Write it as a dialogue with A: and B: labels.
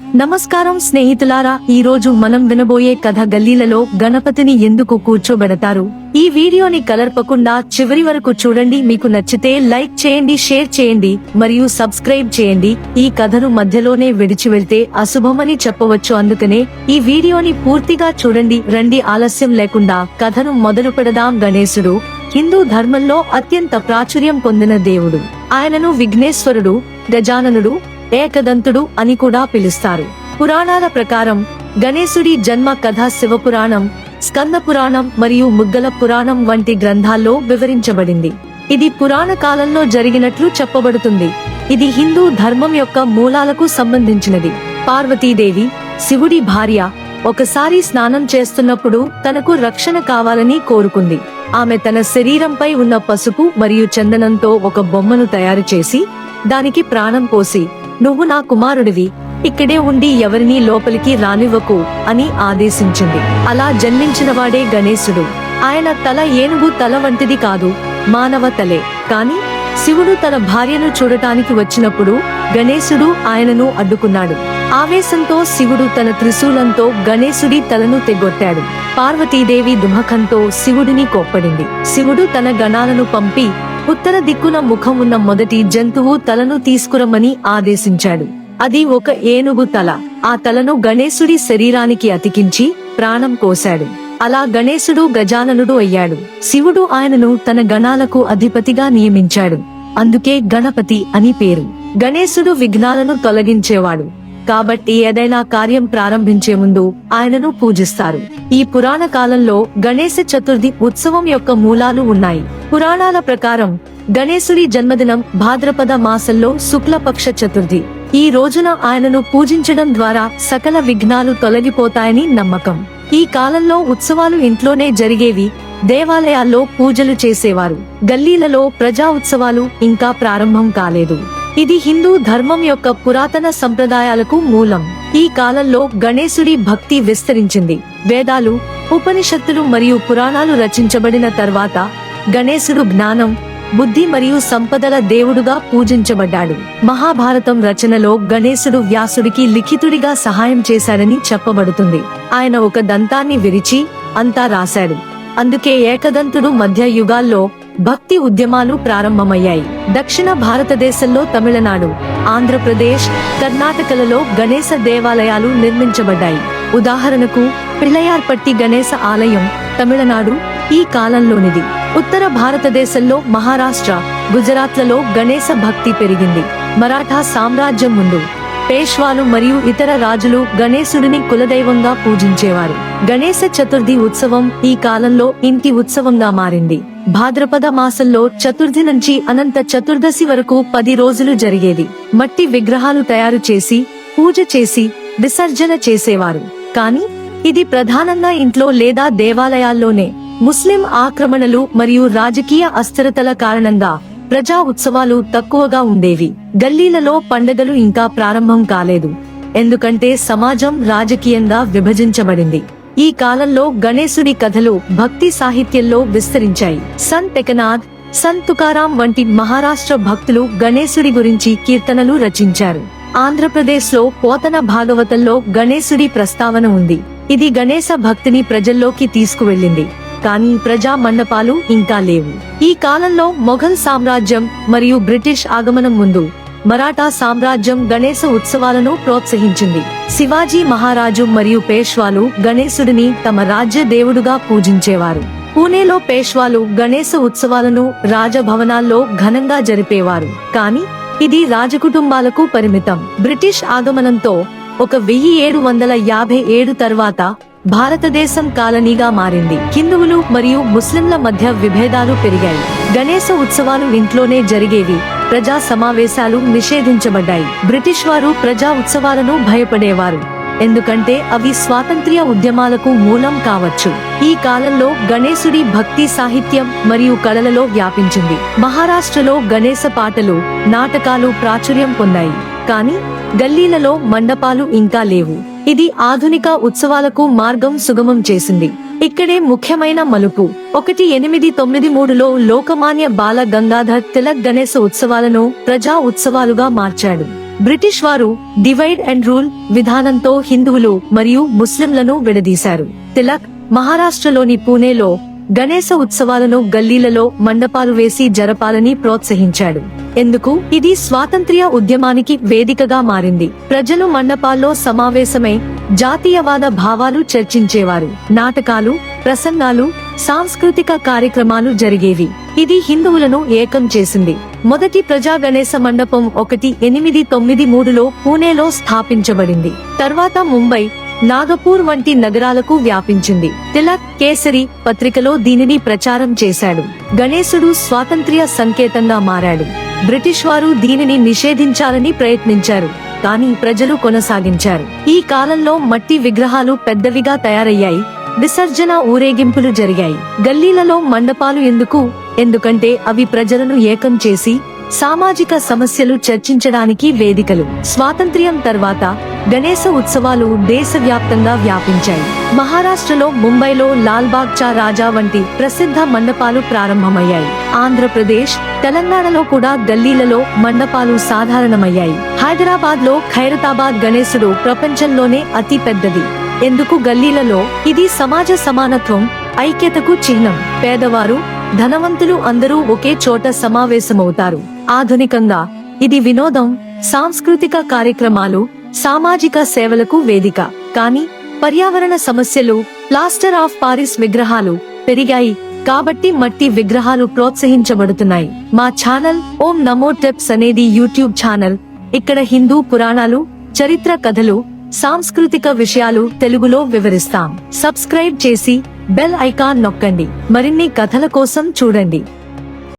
A: నమస్కారం స్నేహితులారా. ఈ రోజు మనం వినబోయే కథ గల్లీలలో గణపతిని ఎందుకు కూర్చోబెడతారు? ఈ వీడియోని కలర్పకుండా చివరి వరకు చూడండి. మీకు నచ్చితే లైక్ చేయండి షేర్ చేయండి మరియు సబ్స్క్రైబ్ చేయండి. ఈ కథను మధ్యలోనే విడిచి వెళ్తే అశుభమని చెప్పవచ్చు. అందుకనే ఈ వీడియోని పూర్తిగా చూడండి. రండి ఆలస్యం లేకుండా కథను మొదలు పెడదాం గణేశుడు. హిందూ ధర్మంలో అత్యంత ప్రాచుర్యం పొందిన దేవుడు. ఆయనను విఘ్నేశ్వరుడు గజాననుడు ఏకదంతుడు అని కూడా పిలుస్తారు. పురాణాల ప్రకారం గణేశుడి జన్మ కథ శివపురాణం స్కంద పురాణం మరియు ముగ్గల పురాణం వంటి గ్రంథాల్లో వివరించబడింది. ఇది పురాణ కాలంలో జరిగినట్లు చెప్పబడుతుంది. ఇది హిందూ ధర్మం యొక్క మూలాలకు సంబంధించినది. పార్వతీదేవి శివుడి భార్య ఒకసారి స్నానం చేస్తున్నప్పుడు తనకు రక్షణ కావాలని కోరుకుంది. ఆమె తన శరీరంపై ఉన్న పసుపు మరియు చందనంతో ఒక బొమ్మను తయారు చేసి దానికి ప్రాణం పోసి నువ్వు నా కుమారుడివి. ఇక్కడే ఉండి ఎవరినీ లోపలికి రానివ్వకు అని ఆదేశించింది. అలా జన్మించిన వాడే గణేశుడు. ఆయన తల ఏనుగు తల వంటిది కాదు మానవ తలే. కాని శివుడు తన భార్యను చూడటానికి వచ్చినప్పుడు గణేశుడు ఆయనను అడ్డుకున్నాడు. ఆవేశంతో శివుడు తన త్రిశూలంతో గణేశుడి తలను తెగొట్టాడు. పార్వతీదేవి దుమఖంతో శివుడిని కోప్పడింది. శివుడు తన గణాలను పంపి ఉత్తర దిక్కున ముఖం ఉన్న మొదటి జంతువు తలను తీసుకురమ్మని ఆదేశించాడు. అది ఒక ఏనుగు తల. ఆ తలను గణేశుడి శరీరానికి అతికించి ప్రాణం కోశాడు. అలా గణేశుడు గజాననుడు అయ్యాడు. శివుడు ఆయనను తన గణాలకు అధిపతిగా నియమించాడు. అందుకే గణపతి అని పేరు. గణేశుడు విఘ్నాలను తొలగించేవాడు. కాబట్టి ఏదైనా కార్యం ప్రారంభించే ముందు ఆయనను పూజిస్తారు. ఈ పురాణ కాలంలో గణేశ చతుర్థి ఉత్సవం యొక్క మూలాలు ఉన్నాయి. పురాణాల ప్రకారం గణేశుడి జన్మదినం భాద్రపద మాసంలో శుక్లపక్ష చతుర్థి. ఈ రోజున ఆయనను పూజించడం ద్వారా సకల విఘ్నాలు తొలగిపోతాయని నమ్మకం. ఈ కాలంలో ఉత్సవాలు ఇంట్లోనే జరిగేవి దేవాలయాల్లో పూజలు చేసేవారు. గల్లీలలో ప్రజా ఉత్సవాలు ఇంకా ప్రారంభం కాలేదు. ఇది హిందూ ధర్మం యొక్క పురాతన సంప్రదాయాలకు మూలం. ఈ కాలంలో గణేశుడి భక్తి విస్తరించింది. వేదాలు ఉపనిషత్తులు మరియు పురాణాలు రచించబడిన తర్వాత గణేశుడు జ్ఞానం బుద్ధి మరియు సంపదల దేవుడుగా పూజించబడ్డాడు. మహాభారతం రచనలో గణేశుడు వ్యాసుడికి లిఖితుడిగా సహాయం చేశాడని చెప్పబడుతుంది. ఆయన ఒక దంతాన్ని విరిచి అంతా రాశాడు. అందుకే ఏకదంతుడు మధ్య యుగాల్లో భక్తి ఉద్యమాలు ప్రారంభమయ్యాయి. దక్షిణ భారతదేశంలో తమిళనాడు ఆంధ్రప్రదేశ్ కర్ణాటకలలో గణేశ దేవాలయాలు నిర్మించబడ్డాయి. ఉదాహరణకు పిళ్ళయార్పట్టి గణేశ ఆలయం తమిళనాడు ఈ కాలంలోనిది. ఉత్తర భారతదేశంలో మహారాష్ట్ర గుజరాత్లలో గణేశ భక్తి పెరిగింది. మరాఠా సామ్రాజ్యం ముందు పేష్వాలు మరియు ఇతర రాజులు గణేశుడిని కులదైవంగా పూజించేవారు. గణేశ చతుర్థి ఉత్సవం ఈ కాలంలో ఇంటి ఉత్సవంగా మారింది. భాద్రపద మాసంలో చతుర్థి నుంచి అనంత చతుర్దశి వరకు పది రోజులు జరిగేది. మట్టి విగ్రహాలు తయారు చేసి పూజ చేసి విసర్జన చేసేవారు. కానీ ఇది ప్రధానంగా ఇంట్లో లేదా దేవాలయాల్లోనే ముస్లిం ఆక్రమణలు మరియు రాజకీయ అస్థిరతల కారణంగా ప్రజా ఉత్సవాలు తక్కువగా ఉండేవి. గల్లీలలో పండగలు ఇంకా ప్రారంభం కాలేదు. ఎందుకంటే సమాజం రాజకీయంగా విభజించబడింది. ఈ కాలంలో గణేశుడి కథలు భక్తి సాహిత్యంలో విస్తరించాయి. సంత్ ఎకనాథ్ సంత్ తుకారాం వంటి మహారాష్ట్ర భక్తులు గణేశుడి గురించి కీర్తనలు రచించారు. ఆంధ్రప్రదేశ్లో పోతన భాగవతంలో గణేశుడి ప్రస్తావన ఉంది. ఇది గణేశ భక్తిని ప్రజల్లోకి తీసుకువెళ్ళింది. కానీ ప్రజా మండపాలు ఇంకా లేవు. ఈ కాలంలో మొఘల్ సామ్రాజ్యం మరియు బ్రిటిష్ ఆగమనం ముందు మరాఠా సామ్రాజ్యం గణేశ ఉత్సవాలను ప్రోత్సహించింది. శివాజీ మహారాజు మరియు పేష్వాలు గణేశుడిని తమ రాజ్య దేవుడుగా పూజించేవారు. పూణేలో పేష్వాలు గణేశ ఉత్సవాలను రాజభవనాల్లో ఘనంగా జరిపేవారు. కానీ ఇది రాజకుటుంబాలకు పరిమితం. బ్రిటిష్ ఆగమనంతో ఒక వెయ్యి ఏడు వందల యాభై ఏడు తర్వాత భారతదేశం కాలనీగా మారింది. హిందువులు మరియు ముస్లింల మధ్య విభేదాలు పెరిగాయి. గణేశ ఉత్సవాలు ఇంట్లోనే జరిగేవి. ప్రజా సమావేశాలు నిషేధించబడ్డాయి. బ్రిటిష్ వారు ప్రజా ఉత్సవాలను భయపడేవారు. ఎందుకంటే అవి స్వాతంత్ర్య ఉద్యమాలకు మూలం కావచ్చు. ఈ కాలంలో గణేశుడి భక్తి సాహిత్యం మరియు కళలలో వ్యాపించింది. మహారాష్ట్రలో గణేశ పాటలు నాటకాలు ప్రాచుర్యం పొందాయి. కానీ గల్లీలలో మండపాలు ఇంకా లేవు. ఇది ఆధునిక ఉత్సవాలకు మార్గం సుగమం చేసింది. ఇక్కడే ముఖ్యమైన మలుపు. ఒకటి ఎనిమిది తొమ్మిది మూడులో లోకమాన్య బాల గంగాధర్ తిలక్ గణేశ ఉత్సవాలను ప్రజా ఉత్సవాలుగా మార్చాడు. బ్రిటిష్ వారు డివైడ్ అండ్ రూల్ విధానంతో హిందువులు మరియు ముస్లింలను విడదీశారు. తిలక్ మహారాష్ట్రలోని పూణేలో గణేశ ఉత్సవాలను గల్లీలలో మండపాలు వేసి జరపాలని ప్రోత్సహించాడు. ఎందుకు? ఇది స్వాతంత్ర్య ఉద్యమానికి వేదికగా మారింది. ప్రజలు మండపాల్లో సమావేశమై జాతీయవాద భావాలు చర్చించేవారు. నాటకాలు ప్రసంగాలు సాంస్కృతిక కార్యక్రమాలు జరిగేవి. ఇది హిందువులను ఏకం చేసింది. మొదటి ప్రజా గణేశ మండపం ఒకటి ఎనిమిది తొమ్మిది మూడులో పూణేలో స్థాపించబడింది. తర్వాత ముంబై నాగపూర్ వంటి నగరాలకు వ్యాపించింది. తిలక్ కేసరి పత్రికలో దీనిని ప్రచారం చేశాడు. గణేశుడు స్వాతంత్ర్య సంకేతంగా మారాడు. బ్రిటిష్ వారు దీనిని నిషేధించాలని ప్రయత్నించారు కానీ ప్రజలు కొనసాగించారు. ఈ కాలంలో మట్టి విగ్రహాలు పెద్దవిగా తయారయ్యాయి. విసర్జన ఊరేగింపులు జరిగాయి. గల్లీలలో మండపాలు ఎందుకు? ఎందుకంటే అవి ప్రజలను ఏకం చేసి సామాజిక సమస్యలు చర్చించడానికి వేదికలు. స్వాతంత్ర్యం తర్వాత గణేశ ఉత్సవాలు దేశవ్యాప్తంగా వ్యాపించాయి. మహారాష్ట్రలో ముంబైలో లాల్బాగ్ చా రాజా వంటి ప్రసిద్ధ మండపాలు ప్రారంభమయ్యాయి. ఆంధ్రప్రదేశ్ తెలంగాణలో కూడా గల్లీలలో మండపాలు సాధారణమయ్యాయి. హైదరాబాద్లో ఖైరతాబాద్ గణేశుడు ప్రపంచంలోనే అతి పెద్దది. ఎందుకు గల్లీలలో? ఇది సమాజ సమానత్వం ఐక్యతకు చిహ్నం. పేదవారు ధనవంతులు అందరూ ఒకే చోట సమావేశమవుతారు. ఆధునికంగా. ఇది వినోదం సాంస్కృతిక కార్యక్రమాలు సామాజిక సేవలకు వేదిక. కానీ పర్యావరణ సమస్యలు ప్లాస్టర్ ఆఫ్ పారిస్ విగ్రహాలు పెరిగాయి. కాబట్టి మట్టి విగ్రహాలు ప్రోత్సహించబడుతున్నాయి. మా ఛానల్ ఓం నమో టెప్స్ అనేది యూట్యూబ్ ఛానల్. ఇక్కడ హిందూ పురాణాలు చరిత్ర కథలు సాంస్కృతిక విషయాలు తెలుగులో వివరిస్తాం. సబ్స్క్రైబ్ చేసి బెల్ ఐకాన్ నొక్కండి. మరిన్ని కథల కోసం చూడండి.